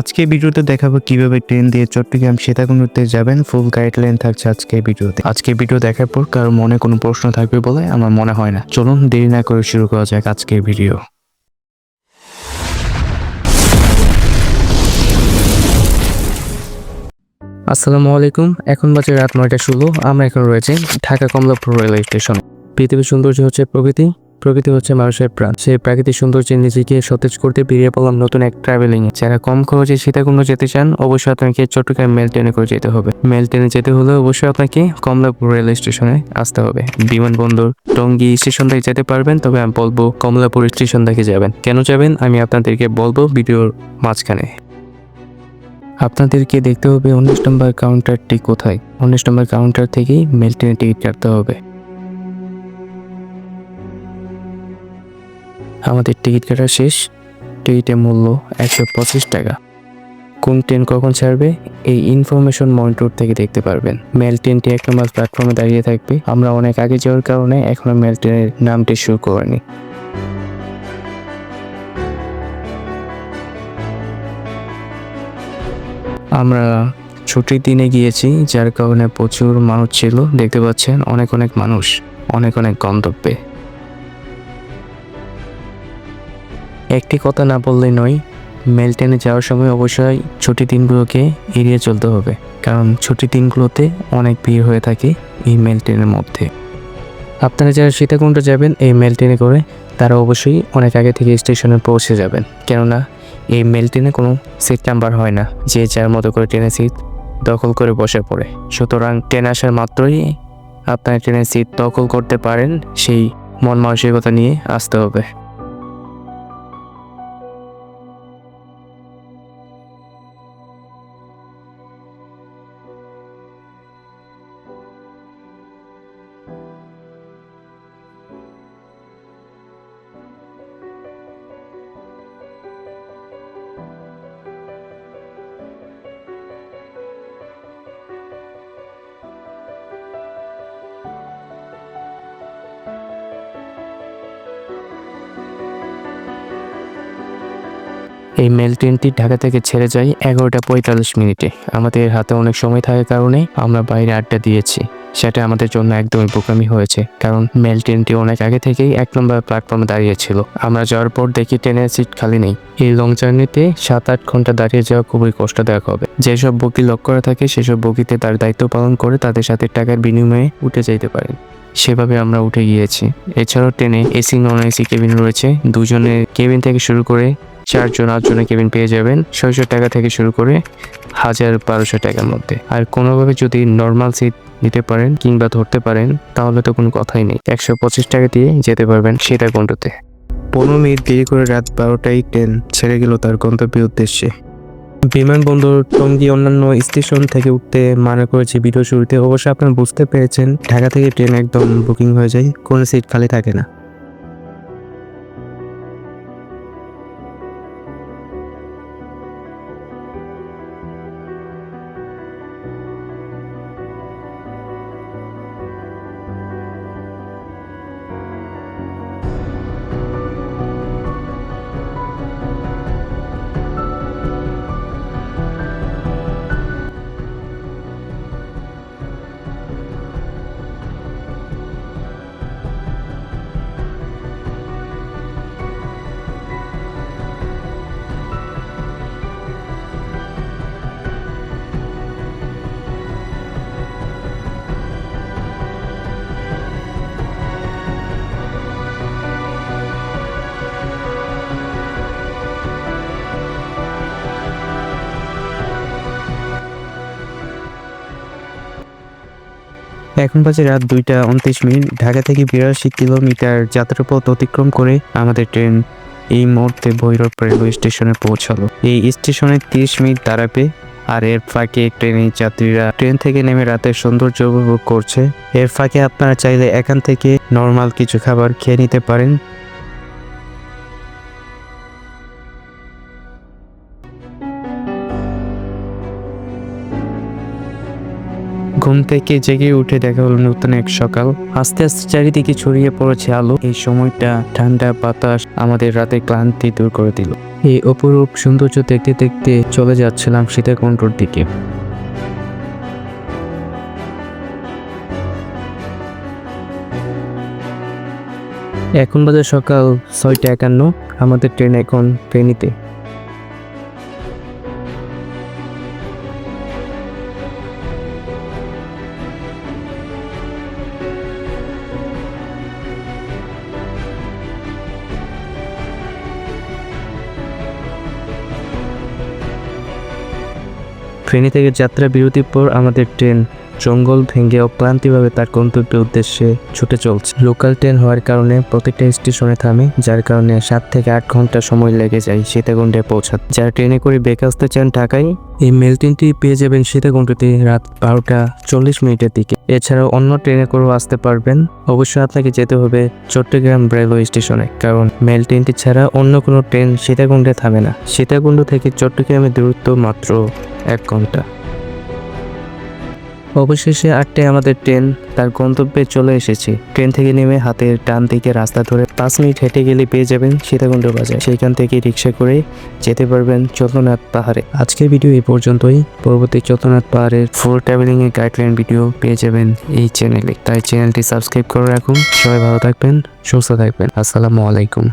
আজকে ভিডিওতে দেখাবো কীভাবে ট্রেন দিয়ে চট্টগ্রাম সীতাকুণ্ডতে যাবেন। ফুল গাইডলাইন থাকছে আজকে ভিডিওতে। আজকে ভিডিও দেখার পর কারও মনে কোনো প্রশ্ন থাকবে বলে আমার মনে হয় না। চলুন দেরি না করে শুরু করা যাক আজকের ভিডিও। আসসালামু আলাইকুম, এখন বাজে রাত নয়টা ষোলো। আমরা এখন রয়েছে ঢাকা কমলাপুর রেলওয়ে স্টেশনে। পৃথিবীর সৌন্দর্য হচ্ছে প্রকৃতি। প্রকৃতি হচ্ছে মানুষের প্রাণ। সেই প্রাকৃতিক সৌন্দর্যে নিজেকে সতেজ করতে বেরিয়ে পড়লাম নতুন এক ট্রাভেলিং এ যারা কম খরচে সীতাকুণ্ড যেতে চান, অবশ্যই আপনাকে চট্টগ্রাম মেল ট্রেনে করে যেতে হবে। মেল ট্রেনে যেতে হলে অবশ্যই আপনাকে কমলাপুর রেল স্টেশনে আসতে হবে। বিমানবন্দর, টঙ্গী স্টেশন থেকে যেতে পারবেন, তবে আমি বলব কমলাপুর স্টেশন থেকে যাবেন। কেন যাবেন? আমি আপনাদেরকে বলব ভিডিওর মাঝখানে। আপনাদেরকে দেখতে হবে উনিশ নম্বর কাউন্টারটি কোথায়? উনিশ নম্বর কাউন্টার থেকেই মেল ট্রেনের টিকিট কাটতে হবে। আমাদের টিকিট কাটা শেষ। টিকিটের মূল্য একশো পঁচিশ টাকা। কোন ট্রেন কখন ছাড়বে, এই ইনফরমেশন মনিটর থেকে দেখতে পারবেন। মেল ট্রেনটি এক নম্বর প্ল্যাটফর্মে দাঁড়িয়ে থাকবে। আমরা অনেক আগে যাওয়ার কারণে এখনও মেল ট্রেনের নামটি শুরু করিনি। আমরা ছুটির দিনে গিয়েছি, যার কারণে প্রচুর মানুষ ছিল। দেখতে পাচ্ছেন, অনেক অনেক মানুষ, অনেক অনেক গন্তব্যে। একটি কথা না বললেই নয়, মেল ট্রেনে যাওয়ার সময় অবশ্যই ছুটির দিনগুলোকে এড়িয়ে চলতে হবে, কারণ ছুটির দিনগুলোতে অনেক ভিড় হয়ে থাকে এই মেল ট্রেনের মধ্যে। আপনারা যারা সীতাকুণ্ড যাবেন এই মেল ট্রেনে করে, তারা অবশ্যই অনেক আগে থেকে স্টেশনে পৌঁছে যাবেন, কেননা এই মেল ট্রেনে কোনো সিট নাম্বার হয় না, যে যার মতো করে ট্রেনে সিট দখল করে বসে পড়ে। সুতরাং ট্রেন আসার মাত্রই আপনার ট্রেনের সিট দখল করতে পারেন, সেই মন মানসিকতা নিয়ে আসতে হবে। এই মেল ট্রেনটি ঢাকা থেকে ছেড়ে যায় এগারোটা পঁয়তাল্লিশ মিনিটে। আমাদের হাতে অনেক সময় থাকার কারণে আমরা বাইরে আড্ডা দিয়েছি। সেটা আমাদের জন্য একদমই বোকামি হয়েছে, কারণ মেল ট্রেনটি অনেক আগে থেকেই এক নম্বর প্ল্যাটফর্মে দাঁড়িয়েছিল। আমরা যাওয়ার পর দেখি ট্রেনের সিট খালি নেই। এই লং জার্নিতে সাত আট ঘণ্টা দাঁড়িয়ে যাওয়া খুবই কষ্টদায়ক হবে। যেসব বগি লক করা থাকে, সেসব বগিতে তার দায়িত্ব পালন করে তাদের সাথে টাকার বিনিময়ে উঠে যেতে পারেন। সেভাবে আমরা উঠে গিয়েছি। এছাড়াও ট্রেনে এসি নন এসি কেবিন রয়েছে। দুজনের কেবিন থেকে শুরু করে চারজন আটজনের কেবিন পেয়ে যাবেন। ছয়শো টাকা থেকে শুরু করে হাজার বারোশো টাকার মধ্যে। আর কোনোভাবে যদি নর্মাল সিট নিতে পারেন কিংবা ধরতে পারেন, তাহলে তো কোনো কথাই নেই। একশো পঁচিশ টাকা দিয়ে যেতে পারবেন সীতাকুণ্ডতে পনেরো মিনিট দেরি করে রাত বারোটায় ট্রেন ছেড়ে গেল তার গন্তব্যের উদ্দেশ্যে। বিমানবন্দর টঙ্গী অন্যান্য স্টেশন থেকে উঠতে মানা করেছে ভিডিও শুরুতে। অবশ্য আপনারা বুঝতে পেরেছেন, ঢাকা থেকে ট্রেন একদম বুকিং হয়ে যায়, কোনো সিট খালি থাকে না। এখন বাজে রাত দুইটা উনত্রিশ মিনিট। ঢাকা থেকে বিরাশি কিলোমিটার যাত্রাপথ অতিক্রম করে আমাদের ট্রেন এই মুহূর্তে ভৈরব রেলওয়ে স্টেশনে পৌঁছালো। এই স্টেশনে তিরিশ মিনিট দাঁড়াবে আর এর ফাঁকে ট্রেনের যাত্রীরা ট্রেন থেকে নেমে রাতের সৌন্দর্য উপভোগ করছে। এর ফাঁকে আপনারা চাইলে এখান থেকে নর্মাল কিছু খাবার খেয়ে নিতে পারেন। ঘুম থেকে জেগে উঠে দেখা হলো নতুন এক সকাল। আস্তে আস্তে চারিদিকে ছড়িয়ে পড়েছে আলো। এই সময়টা ঠান্ডা বাতাস আমাদের রাতে ক্লান্তি দূর করে দিল। এই অপরূপ সৌন্দর্য দেখতে দেখতে চলে যাচ্ছিলাম সীতাকুণ্ডর দিকে। এখন বাজে সকাল ছয়টা একান্ন। আমাদের ট্রেন এখন ফেনীতে। ফেনী থেকে যাত্রা বিরতির পর আমাদের ট্রেন জঙ্গল ভেঙে অক্লান্তিভাবে তার গন্তব্যের উদ্দেশ্যে ছুটে চলছে। লোকাল ট্রেন হওয়ার কারণে প্রত্যেকটা স্টেশনে থামে, যার কারণে সাত থেকে আট ঘণ্টা সময় লেগে যায় সীতাকুণ্ডে পৌঁছাতে। যারা ট্রেনে করে বেঁকে আসতে চান ঢাকায়, এই মেল ট্রেনটি পেয়ে যাবেন সীতাকুণ্ডতে রাত বারোটা চল্লিশ মিনিটের দিকে। এছাড়াও অন্য ট্রেনে করেও আসতে পারবেন। অবশ্যই আপনাকে যেতে হবে চট্টগ্রাম রেলওয়ে স্টেশনে, কারণ মেল ট্রেনটি ছাড়া অন্য কোনো ট্রেন সীতাকুণ্ডে থামে না। সীতাকুণ্ড থেকে চট্টগ্রামের দূরত্ব মাত্র এক ঘণ্টা। অবশেষে আটটায় আমাদের ট্রেন তার গন্তব্যে চলে এসেছে। ট্রেন থেকে নেমে হাতের ডান দিকে রাস্তা ধরে পাঁচ মিনিট হেঁটে গেলে পেয়ে যাবেন সীতাকুণ্ড বাজার। সেইখান থেকে রিক্সা করে যেতে পারবেন চন্দ্রনাথ পাহাড়ে। আজকের ভিডিও এই পর্যন্তই। পরবর্তী চন্দ্রনাথ পাহাড়ের ফুল ট্রাভেলিং এর গাইডলাইন ভিডিও পেয়ে যাবেন এই চ্যানেলে তাই চ্যানেলটি সাবস্ক্রাইব করে রাখুন। সবাই ভালো থাকবেন, সুস্থ থাকবেন। আসসালামু আলাইকুম।